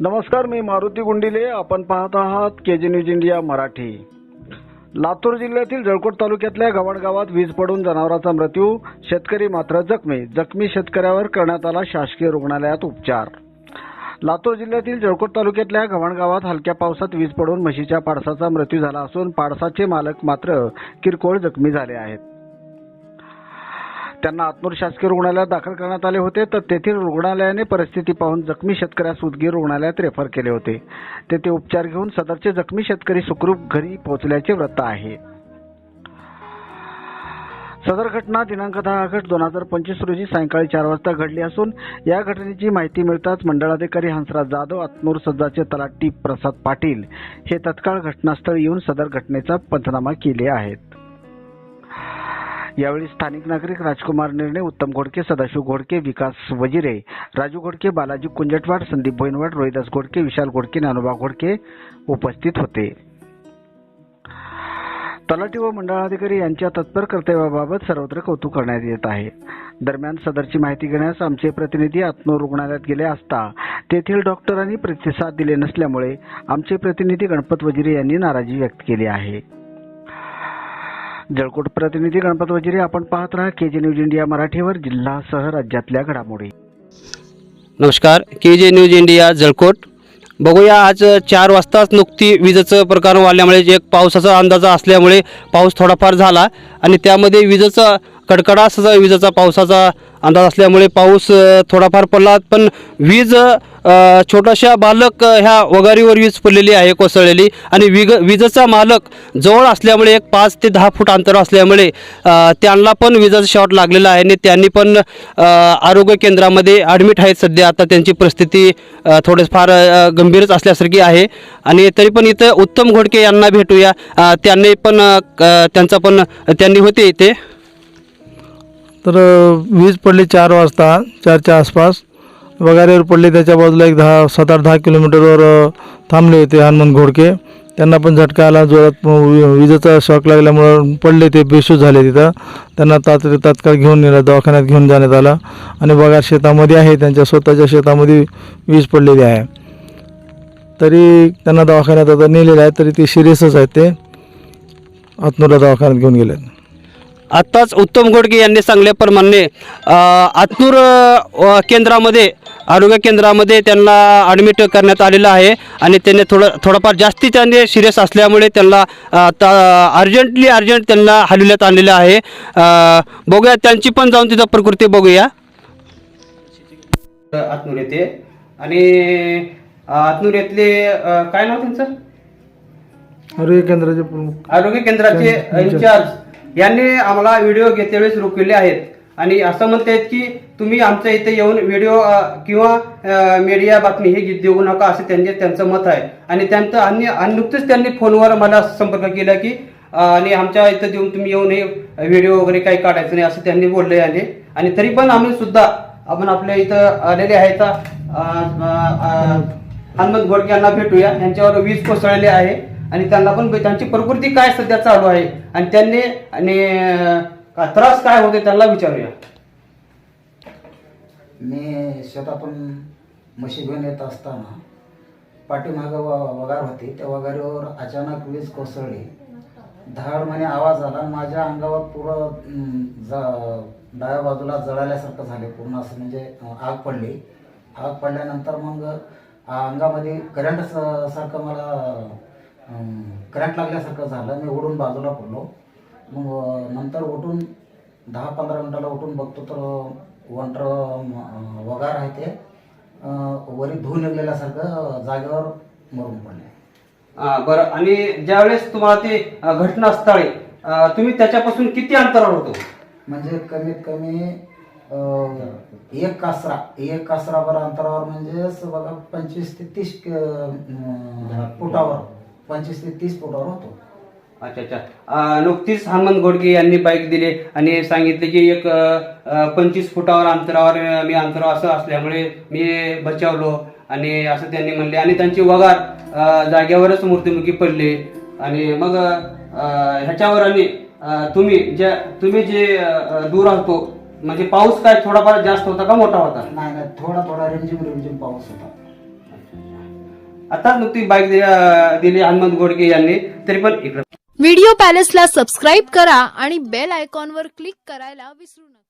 नमस्कार मी मारुती गुंडिले. आपण पाहत आहात K G news India Marathi. Latur जिल्ह्यातील जळकोट तालुक्यातल्या गव्हाण गावात वीज पडून जनावराचा मृत्यू. शेतकरी मात्र जखमी. जखमी शेतकऱ्यावर करण्यात आला शासकीय रुग्णालयात उपचार. लातूर जिल्ह्यातील जळकोट तालुक्यातल्या गव्हाण गावात हलक्या पावसात वीज पडून म्हशीच्या पाडसाचा मृत्यू झाला असून पाडसाचे मालक मात्र किरकोळ जखमी झाले आहेत. त्यांना आतनूर शासकीय रुग्णालयात दाखल करण्यात आले होते तर तेथील रुग्णालयाने परिस्थिती पाहून जखमी शेतकऱ्यास उदगीर रुग्णालयात रेफर केले होते. तेथे उपचार घेऊन सदरचे जखमी शेतकरी सुखरूप घरी पोहोचल्याचे वृत्त आहे. सदर घटना दिनांक दहा ऑगस्ट दोन हजार पंचवीस रोजी सायंकाळी चार वाजता घडली असून या घटनेची माहिती मिळताच मंडळाधिकारी हंसराज जाधव आत्मूर सज्जाचे तलाठी प्रसाद पाटील हे तत्काळ घटनास्थळी येऊन सदर घटनेचा पंचनामा केले आहेत. यावेळी स्थानिक नागरिक राजकुमार निर्णय उत्तम घोडके सदाशिव घोडके विकास वजिरे राजू घोडके बालाजी कुंजटवाड संदीप भोईनवाड रोहिदास घोडके विशाल घोडके नानोबा घोडके उपस्थित होते. तलाठी व मंडळाधिकारी यांच्या तत्पर कर्तव्याबाबत सर्वत्र कौतुक करण्यात येत आहे. दरम्यान सदरची माहिती घेण्यास आमचे प्रतिनिधी आत्मूर रुग्णालयात गेले असता तेथील डॉक्टरांनी प्रतिसाद दिले नसल्यामुळे आमचे प्रतिनिधी गणपत वजिरे यांनी नाराजी व्यक्त केली आहे. जळकोट प्रतिनिधी गणपत वजिरे आपण पाहत राहा के जे न्यूज इंडिया मराठीवर जिल्हासह राज्यातल्या घडामोडी. नमस्कार के जे न्यूज इंडिया जळकोट. बघूया आज चार वाजताच नुकती विजेचं प्रकार वाढल्यामुळे एक पावसाचा अंदाज असल्यामुळे पाऊस थोडाफार झाला आणि त्यामध्ये विजेचा कडकडासचा विजेचा पावसाचा अंदाज असल्यामुळे पाऊस थोडाफार पडला. पण वीज छोटाशा छोट्याशा बालक ह्या वगारीवर वीज पडलेली आहे कोसळलेली. आणि विग विजेचा मालक जवळ असल्यामुळे एक पाच ते दहा फूट अंतर असल्यामुळे त्यांना पण विजेचा शॉट लागलेला आहे. आणि त्यांनी पण आरोग्य केंद्रामध्ये ॲडमिट आहेत सध्या. आता त्यांची परिस्थिती थोडेफार गंभीरच असल्यासारखी आहे. आणि तरी पण इथं उत्तम घोडके यांना भेटूया. त्यांनी पण क- त्यांचा पण त्यांनी होते इथे. तर वीज पडली चार वाजता चारच्या आसपास. वगारेवर पडले त्याच्या बाजूला एक दहा सात आठ दहा किलोमीटरवर थांबले होते हनुमान घोडके. त्यांना पण झटका आला जोरात वि- विजेचा शॉक लागल्यामुळं पडले ते बेशूज झाले तिथं. त्यांना तात तात्काळ घेऊन नेलं दवाखान्यात घेऊन जाण्यात आलं. आणि वगार शेतामध्ये आहे त्यांच्या स्वतःच्या शेतामध्ये वीज पडलेली आहे. तरी त्यांना दवाखान्यात आता नेलेलं आहे तरी ते सिरियसच आहेत ते. आत्मोरा दवाखान्यात घेऊन गेले आत्ताच उत्तम घोडके यांनी सांगल्याप्रमाणे अ, केंद्रामध्ये आरोग्य केंद्रामध्ये त्यांना ॲडमिट करण्यात आलेलं आहे आणि त्यांनी थोडं थोडंफार जास्ती त्यांनी सिरियस असल्यामुळे त्यांना अ, ता अर्जंटली अर्जंट त्यांना हलविण्यात आणलेलं आहे. बघूया त्यांची पण जाऊन तिथं प्रकृती बघूया. आतनूर येथे. आणि आतनूर येथले काय नाव त्यांचं? आरोग्य केंद्राचे प्रमुख. आरोग्य केंद्राचे इन्चार्ज यांनी आम्हाला व्हिडिओ घेते वेळेस रोखलेले आहेत. आणि असं म्हणतायत की तुम्ही आमच्या इथे येऊन व्हिडिओ किंवा मीडिया बातमी हे देऊ नका असं त्यांचे त्यांचं मत आहे. आणि त्यांचं आणि आणि नुकतंच त्यांनी फोनवर मला संपर्क केला की आणि आमच्या इथं देऊन तुम्ही येऊन हे व्हिडिओ वगैरे काही काढायचं नाही असं त्यांनी बोलले आहे. आणि तरी पण आम्ही सुद्धा आपण आपल्या इथं आलेले आहेत हनुमंत घोडके यांना भेटूया. यांच्यावर वीज कोसळलेली आहे. आणि त्यांना पण त्यांची प्रकृती काय सध्या चालू आहे? आणि त्यांनी आणि त्रास काय होते त्यांना विचारूया. मी शेतातून म्हशी घेऊन येत असताना पाठीमागं व वगार होती. त्या वगारीवर अचानक वीज कोसळली. धाड म्हणे आवाज आला. माझ्या अंगावर पुरं जा डाव्या बाजूला जळाल्यासारखं झाले. पूर्ण असं म्हणजे आग पडली. आग पडल्यानंतर मग अंगामध्ये करंट स- सारखं मला करंट लागल्यासारखं झालं. मी उडून बाजूला पडलो. मग नंतर उठून दहा पंधरा मिनिटाला उठून बघतो तर वंटर वगार आहे ते वरी धुवून निघलेल्यासारखं जागेवर मरून पडले. अं, बरं. आणि ज्यावेळेस तुम्हाला ते अं, घटनास्थळी अं, तुम्ही त्याच्यापासून किती अंतरावर होतो? म्हणजे कमीत कमी अं, एक कासरा एक कासराभर अंतरावर म्हणजे असं बघा पंचवीस ते तीस अं, फुटावर. पंचवीस ते तीस फुटावर होतो. अच्छा अच्छा. अं, नुकतीच हनुमंत घोडके यांनी बाईक दिली आणि सांगितले की एक पंचवीस फुटावर अंतरावर अं, मी अंतरावर असं असल्यामुळे मी बचावलो आणि असं त्यांनी म्हणले. आणि त्यांची वगार अं, जागेवरच मृत्युमुखी पडले. आणि मग अं, ह्याच्यावर आणि अं, तुम्ही ज्या तुम्ही जे अं, दूर राहतो म्हणजे पाऊस काय थोडाफार जास्त होता का मोठा होता? नाही नाही. थोडा थोडा रिमझिम रिमझिम पाऊस होता. आता नुकती बाईक दिली हनुमंत गोडके यांनी तरी पण इकडे. व्हिडिओ पॅलेसला सबस्क्राईब करा आणि बेल आयकॉनवर क्लिक करायला विसरू नका.